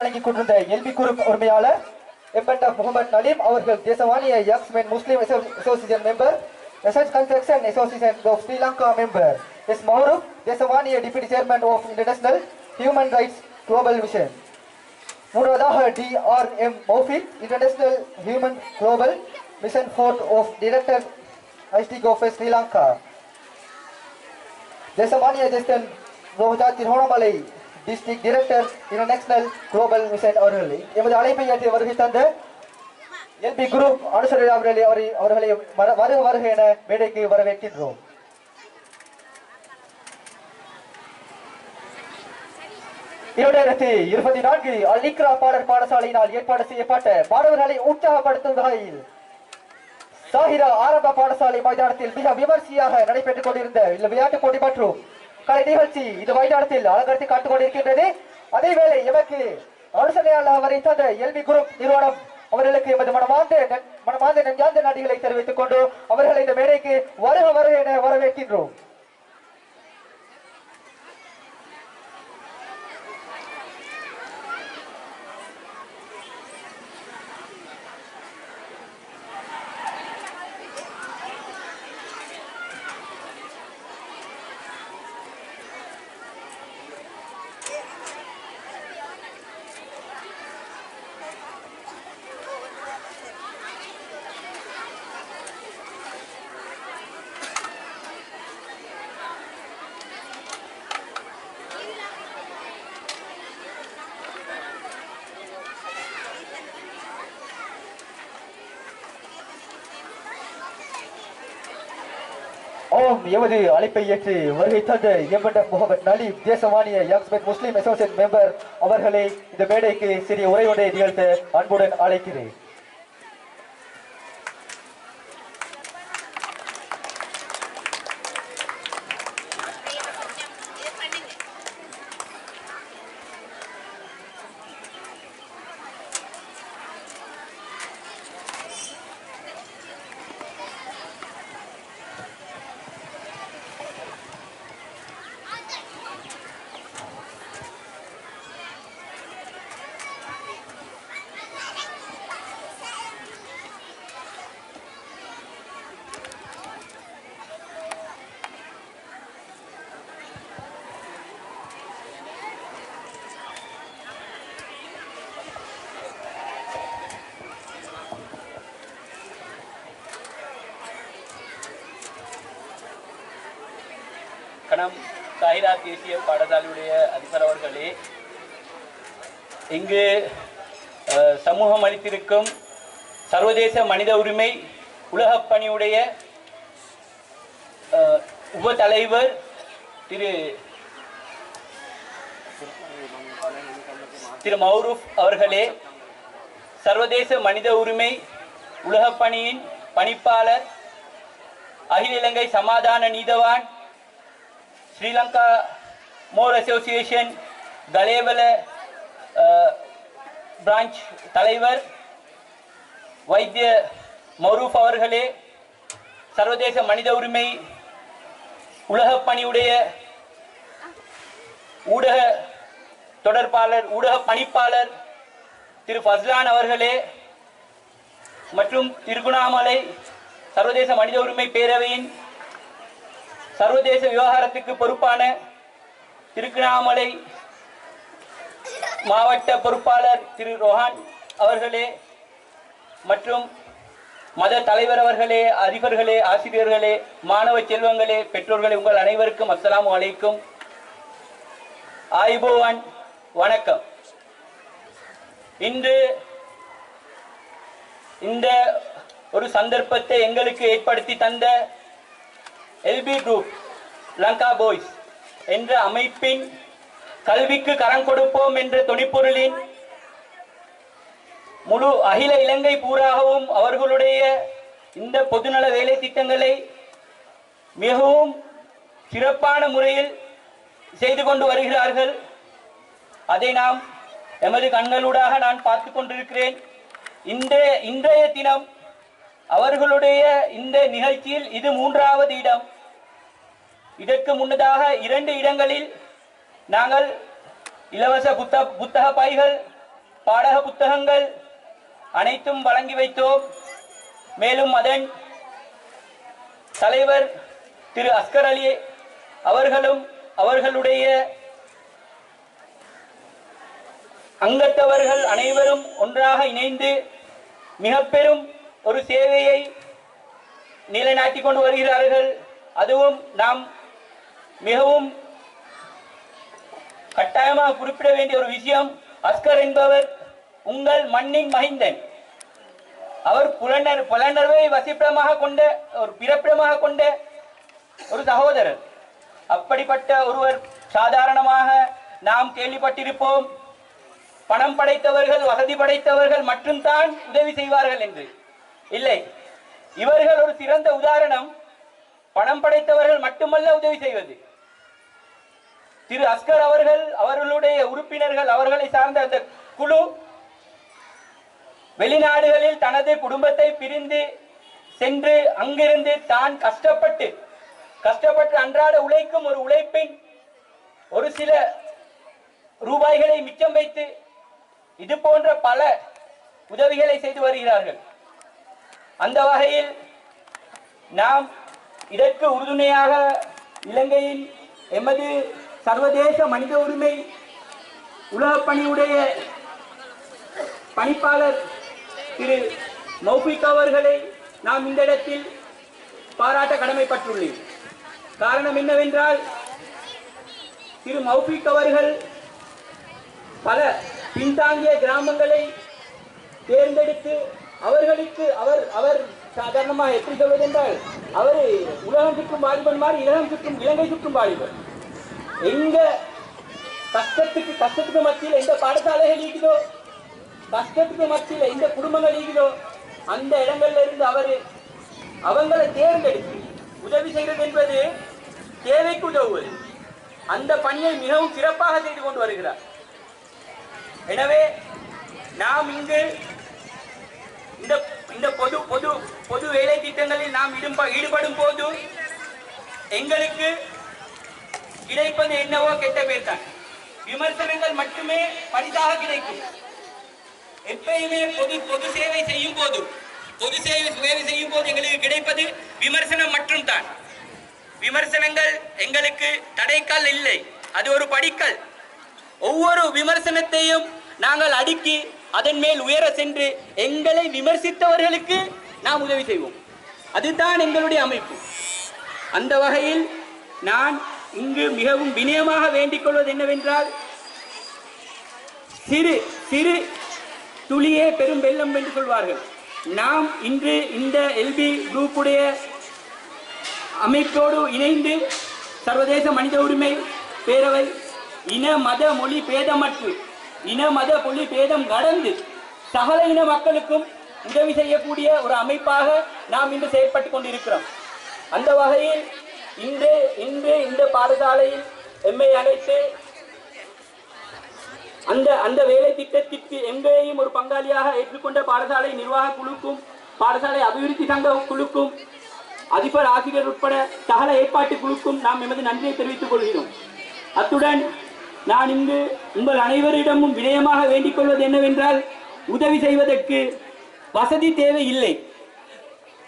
வழங்கிக் கொண்டிருந்த LP group உரிமையாளர் எம்பெண்டா முகமது நலீம் அவர்கள் தேசவாணிய யக்ஸ் men Muslim association member SS construction association of Sri Lanka member S Mauroof தேசவாணிய deputy chairman of international human rights global vision மூன்றாவதாக T R M Moufith international human global mission board of director ஐஸ்டி கோஃபே Sri Lanka தேசமானிய ஜெஸ்டன் Roja Tiruvannamalai district director international global mission அவர்கள் எமது அழைப்பை ஏற்றி வருகை தந்த LP group அனுசரி அவர்களை அவரை அவர்களை வருக வருக என மேடைக்கு வரவேற்கின்றோம். இரண்டாயிரத்தி இருபத்தி நான்கு அல்லிக்ரா பாடர் பாடசாலையினால் ஏற்பாடு செய்யப்பட்ட மாணவர்களை உற்சாகப்படுத்தும் வகையில் சாஹிரா ஆரம்ப பாடசாலை மைதானத்தில் மிக விமர்சையாக நடைபெற்றுக் கொண்டிருந்த இந்த விளையாட்டுப் போட்டி மற்றும் கலை நிகழ்ச்சி இது மைதானத்தில் அலங்கரித்து காட்டுக் கொண்டிருக்கின்றது அதேவேளை எமக்கு அனுசனையாளர் அவரை தந்த எல்பி குரூப் நிறுவனம் அவர்களுக்கு எமது மனமார்ந்த நன்- மனமார்ந்த நெஞ்சார்ந்த தெரிவித்துக் கொண்டு அவர்களை இந்த மேடைக்கு வருக வருக என வரவேற்கின்றோம். எமது அழைப்பை ஏற்று வருகை தந்த எம்பட்ட Mohamed Naleem Desavaniya young men's Muslim associate member அவர்களை இந்த மேடைக்கு சிறிய உரை நிகழ்த்த அன்புடன் அழைக்கிறேன். கணம் சாயிரா தேசிய பாடசாலையுடைய அதிபர் அவர்களே இங்கு சமூகம் அளித்திருக்கும் சர்வதேச மனித உரிமை உலகப் பணியுடைய உப தலைவர் திரு திரு மௌரூப் அவர்களே சர்வதேச மனித உரிமை உலகப் பணியின் பணிப்பாளர் அகில இலங்கை சமாதான நீதவான் Sri Lanka Moor association Thalawala branch தலைவர் வைத்திய மரூப் அவர்களே சர்வதேச மனித உரிமை உலகப் பணியுடைய ஊடக தொடர்பாளர் ஊடக பணிப்பாளர் திரு ஃபஸ்லான் அவர்களே மற்றும் திருகுணாமலை சர்வதேச மனித உரிமை பேரவையின் சர்வதேச விவகாரத்துக்கு பொறுப்பான திருக்கணாமலை மாவட்ட பொறுப்பாளர் திரு ரோஹான் அவர்களே மற்றும் மத தலைவர் அவர்களே அதிபர்களே ஆசிரியர்களே மாணவ செல்வங்களே பெற்றோர்களே உங்கள் அனைவருக்கும் அஸ்ஸலாமு வலைக்கும் ஆய்போவான் வணக்கம். இன்று இந்த ஒரு சந்தர்ப்பத்தை எங்களுக்கு ஏற்படுத்தி தந்த எல்பி குரூப் லங்கா பாய்ஸ் என்ற அமைப்பின் கல்விக்கு கரம் கொடுப்போம் என்ற துணிப்பொருளின் முழு அகில இலங்கை பூராகவும் அவர்களுடைய இந்த பொதுநல வேலை திட்டங்களை மிகவும் சிறப்பான முறையில் செய்து கொண்டு வருகிறார்கள். அதை நாம் எமது கண்களூடாக நான் பார்த்து கொண்டிருக்கிறேன். இந்த இன்றைய தினம் அவர்களுடைய இந்த நிகழ்ச்சியில் இது மூன்றாவது இடம். இதற்கு முன்னதாக இரண்டு இடங்களில் நாங்கள் இலவச புத்த புத்தக பைகள் பாடக புத்தகங்கள் அனைத்தும் வழங்கி வைத்தோம். மேலும் அதன் தலைவர் திரு அஸ்கர் அலி அவர்களும் அவர்களுடைய அங்கத்தவர்கள் அனைவரும் ஒன்றாக இணைந்து மிக பெரும் ஒரு சேவையை நிலைநாட்டி கொண்டு வருகிறார்கள். அதுவும் நாம் மிகவும் கட்டாயமாக குறிப்பிட வேண்டிய ஒரு விஷயம். அஸ்கர் என்பவர் உங்கள் மண்ணின் மகிந்தன். அவர் புலனர் புலனர்வை வசிப்பிடமாக கொண்ட ஒரு பிறப்பிடமாக கொண்ட ஒரு சகோதரர். அப்படிப்பட்ட ஒருவர் சாதாரணமாக நாம் கேள்விப்பட்டிருப்போம். பணம் படைத்தவர்கள் வசதி படைத்தவர்கள் மட்டும்தான் உதவி செய்வார்கள் என்று. இல்லை. இவர்கள் ஒரு சிறந்த உதாரணம். பணம் படைத்தவர்கள் மட்டுமல்ல உதவி செய்வது. திரு அஸ்கர் அவர்கள் அவர்களுடைய உறுப்பினர்கள் அவர்களை சார்ந்த அந்த குழு வெளிநாடுகளில் தனது குடும்பத்தை பிரிந்து சென்று அங்கிருந்து தான் கஷ்டப்பட்டு கஷ்டப்பட்டு அன்றாட உழைக்கும் ஒரு உழைப்பின் ஒரு சில ரூபாய்களை மிச்சம் வைத்து இது போன்ற பல உதவிகளை செய்து வருகிறார்கள். அந்த வகையில் நாம் இதற்கு உறுதுணையாக இலங்கையின் எமது சர்வதேச மனித உரிமை உலகப் பணியுடைய பணிப்பாளர் திரு மௌபிக் அவர்களை நாம் இந்த இடத்தில் பாராட்ட கடமைப்பட்டுள்ளேன். காரணம் என்னவென்றால் திரு மௌபிக் அவர்கள் பல பின்தாங்கிய கிராமங்களை தேர்ந்தெடுத்து அவர்களுக்கு அவர் அவர் சாதாரணமாக எப்படி சொல்வதென்றால் அவர் உலகம் சுற்றும் வாலிபன் மாதிரி இலகம் சுற்றும் இலங்கை சுற்றும் வாலிபன். எங்க கஷ்டத்துக்கு கஷ்டத்துக்கு மத்தியில் எந்த பாடசாலைகள் இருக்குதோ கஷ்டத்துக்கு மத்தியில் எந்த குடும்பங்கள் இருக்குதோ அந்த இடங்கள்ல இருந்து அவர் அவங்களை தேர்ந்தெடுத்து உதவி செய்வது என்பது தேவைக்கு உதவுவது. அந்த பணியை மிகவும் சிறப்பாக செய்து கொண்டு வருகிறார். எனவே நாம் இங்கு பொது வேலை திட்டங்களில் நாம் ஈடுபடும் போது எங்களுக்கு கிடைப்பது என்னவோ கெட்ட பேர் தான் விமர்சனங்கள் மட்டுமே பரிதாக கிடைக்கும். எப்பயுமே பொது பொது சேவை செய்யும் போது பொது சேவை சேவை செய்யும் போது எங்களுக்கு கிடைப்பது விமர்சனம் மட்டும் தான் விமர்சனங்கள் எங்களுக்கு தடைக்கல் இல்லை. அது ஒரு படிக்கல். ஒவ்வொரு விமர்சனத்தையும் நாங்கள் அடுக்கி அதன் மேல் உயர சென்று எங்களை விமர்சித்தவர்களுக்கு நாம் உதவி செய்வோம். அதுதான் எங்களுடைய அமைப்பு. அந்த வகையில் நான் இங்கு மிகவும் வினயமாக வேண்டிக் கொள்வது என்னவென்றால் சிறு சிறு துளியே பெரும் வெள்ளம் என்று சொல்வார்கள். நாம் இன்று இந்த எல்பி குரூப்புடைய அமைப்போடு இணைந்து சர்வதேச மனித உரிமை பேரவை இன மத மொழி பேதமற்று இன மத மொழி பேதம் கடந்து சகல இன மக்களுக்கும் உதவி செய்யக்கூடிய ஒரு அமைப்பாக நாம் இன்று செயற்பட்டு கொண்டிருக்கிறோம். அந்த வகையில் இன்று இன்று இந்த பாடசாலையில் எம்மை அழைத்து அந்த அந்த வேலை திட்டத்திற்கு எங்களையும் ஒரு பங்காளியாக ஏற்றுக்கொண்ட பாடசாலை நிர்வாக குழுக்கும் பாடசாலை அபிவிருத்தி சங்க குழுக்கும் அதிபர் ஆசிரியர் உட்பட சகல ஏற்பாட்டு குழுக்கும் நாம் எமது நன்றியை தெரிவித்துக் கொள்கிறோம். அத்துடன் நான் இங்கு உங்கள் அனைவரிடமும் வினயமாக வேண்டிக் கொள்வது என்னவென்றால் உதவி செய்வதற்கு வசதி தேவை இல்லை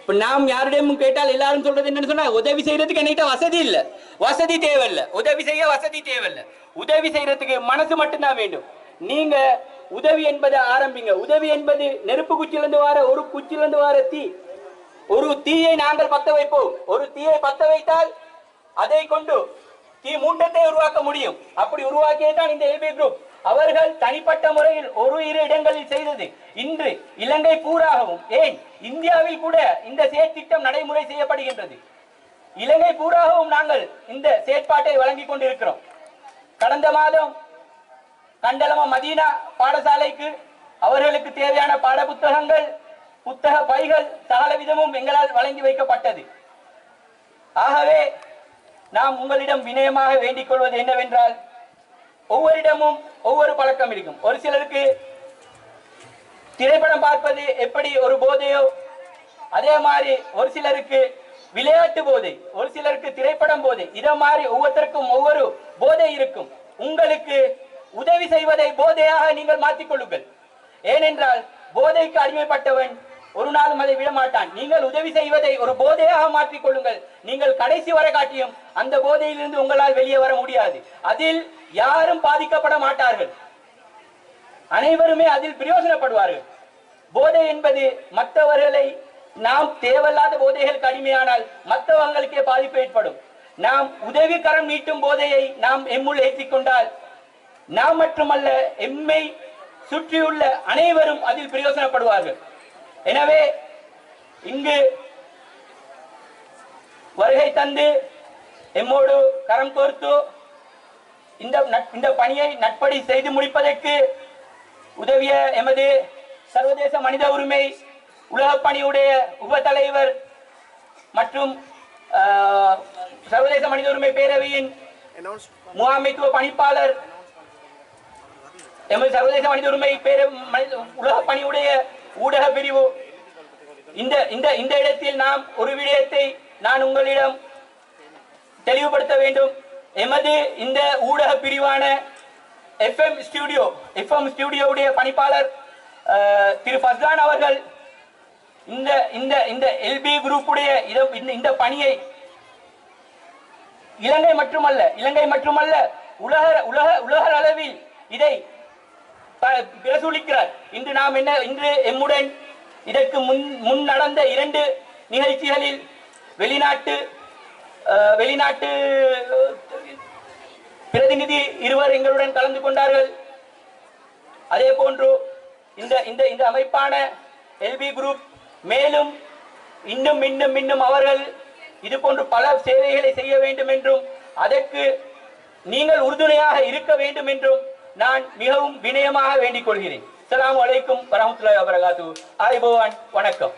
இப்ப நாம் யாரிடமும் கேட்டால் எல்லாரும் சொல்றது என்னன்னு சொன்னா உதவி செய்யறதுக்கு என்கிட்ட வசதி இல்ல. வசதி தேவையில்ல. உதவி செய்ய வசதி தேவையில்ல. உதவி செய்யறதுக்கு மனசு மட்டும்தான் வேண்டும். நீங்க உதவி என்பதை ஆரம்பிங்க. உதவி என்பது நெருப்பு குச்சிலிருந்து வர ஒரு குச்சியிலிருந்து வர தீ. ஒரு தீயை நாங்கள் பத்த வைப்போம். ஒரு தீயை பத்த வைத்தால் அதை கொண்டு தீ மூட்டத்தை உருவாக்க முடியும். அப்படி உருவாக்கியே தான் இந்த எல்பி குரூப் அவர்கள் தனிப்பட்ட முறையில் ஒரு இரு இடங்களில் செய்தது. இன்று இலங்கை பூராகவும் ஏன் இந்தியாவில் கூட இந்த செயற்திட்டம் நடைமுறை செய்யப்படுகின்றது. இலங்கை பூராகவும் நாங்கள் இந்த செயற்பாட்டை வழங்கிக் கொண்டிருக்கிறோம். கடந்த மாதம் கண்டலம மதீனா பாடசாலைக்கு அவர்களுக்கு தேவையான பாட புத்தகங்கள் புத்தக பைகள் சகல விதமும் எங்களால் வழங்கி வைக்கப்பட்டது. ஆகவே நாம் உங்களிடம் வினயமாக வேண்டிக் கொள்வது என்னவென்றால் ஒவ்வொரு இடமும் ஒவ்வொரு பழக்கம் இருக்கும். ஒரு சிலருக்கு திரைப்படம் பார்ப்பது எப்படி ஒரு போதையோ அதே மாதிரி ஒரு சிலருக்கு விளையாட்டு போதை ஒரு சிலருக்கு திரைப்படம் போதை. இதை மாதிரி ஒவ்வொருத்தருக்கும் ஒவ்வொரு போதை இருக்கும். உங்களுக்கு உதவி செய்வதை போதையாக நீங்கள் மாற்றிக்கொள்ளுங்கள் ஏனென்றால் போதைக்கு அடிமைப்பட்டவன் ஒரு நாளும் அதை விடமாட்டான். நீங்கள் உதவி செய்வதை ஒரு போதையாக மாற்றிக்கொள்ளுங்கள் நீங்கள் கடைசி வரை காட்டியும் அந்த போதையிலிருந்து உங்களால் வெளியே வர முடியாது. அதில் யாரும் பாதிக்கப்பட மாட்டார்கள். அனைவருமே அதில் பிரயோஜனப்படுவார்கள் போதை என்பது மற்றவர்களை நாம் தேவையில்லாத போதைகளுக்கு அடிமையானால் மற்றவங்களுக்கே பாதிப்பு ஏற்படும். நாம் உதவி கரம் நீட்டும் போதையை நாம் எம்முள் ஏற்றிக் கொண்டால் நாம் மட்டுமல்ல எம்மை சுற்றியுள்ள அனைவரும் அதில் பிரயோஜனப்படுவார்கள் எனவே இங்கு வருகை தந்து எம்மோடு கரம் கோர்த்து இந்த நட்- இந்த பணியை நட்படி செய்து முடிப்பதற்கு உதவிய எமது சர்வதேச மனித உரிமை உலக பணியுடைய உப தலைவர் மற்றும் ஆஹ், சர்வதேச மனித உரிமை பேரவையின் முகாமைத்துவ பணிப்பாளர் எமது சர்வதேச மனித உரிமை பேர மனித- உலக பணியுடைய ஊடக பிரிவு. இந்த இந்த இந்த இடத்தில் நாம் ஒரு விடயத்தை நான் உங்களிடம் தெளிவுபடுத்த வேண்டும். எமது இந்த ஊடக பிரிவான எஃப்எம் ஸ்டுடியோ எஃப்எம் ஸ்டுடியோவுடைய பணிப்பாளர் அஹ், திரு ஃபஸ்லான் அவர்கள் இந்த இந்த இந்த எல்பி குரூப்புடைய இந்த இந்த பணியை இலங்கை மட்டுமல்ல இலங்கை மட்டுமல்ல உலக உலக உலக அளவில் இதை ப- இன்று நாம் என்ன இன்று எம்முடன் இதற்கு முன் முன் நடந்த இரண்டு நிகழ்ச்சிகளில் வெளிநாட்டு வெளிநாட்டு பிரதிநிதி இருவர் எங்களுடன் கலந்து கொண்டார்கள். அதே போன்று இந்த இந்த இந்த அமைப்பான எல்பி குரூப் மேலும் இன்னும் இன்னும் இன்னும் அவர்கள் இது போன்று பல சேவைகளை செய்ய வேண்டும் என்றும் அதற்கு நீங்கள் உறுதுணையாக இருக்க வேண்டும் என்றும் நான் மிகவும் வினயமாக வேண்டிக் கொள்கிறேன். வலைக்கும் அலைக்கும் வரஹ்மத்துல்லாஹி வபரகாத்து ஆய்பவான் வணக்கம்.